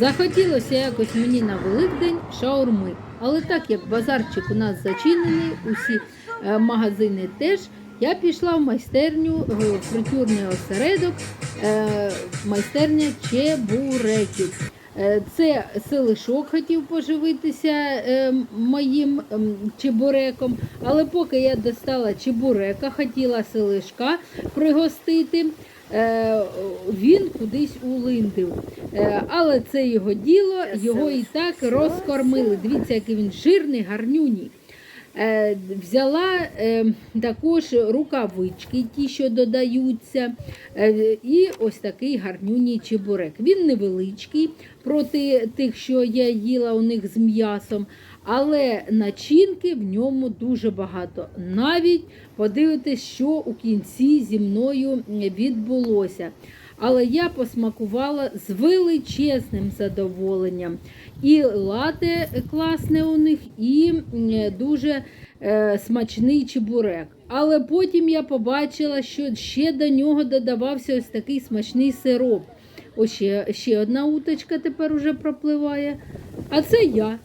Захотілося якось мені на Великдень шаурми. Але так як базарчик у нас зачинений, усі е, магазини теж, я пішла в майстерню, е, в фритюрний осередок, е, майстерня чебуреків. Е, Це селишок хотів поживитися е, моїм ем, чебуреком, але поки я достала чебурека, хотіла селишка пригостити, е, він кудись улиндив. Але це його діло, його і так розкормили. Дивіться, який він жирний, гарнюній. Е, Взяла е, також рукавички, ті, що додаються, е, і ось такий гарнюній чебурек. Він невеличкий проти тих, що я їла у них з м'ясом, але начинки в ньому дуже багато. Навіть подивитись, що у кінці зі мною відбулося. Але я посмакувала з величезним задоволенням. І лате класне у них, і дуже е, смачний чебурек. Але потім я побачила, що ще до нього додавався ось такий смачний сироп. Ось ще, ще одна уточка тепер уже пропливає. А це я.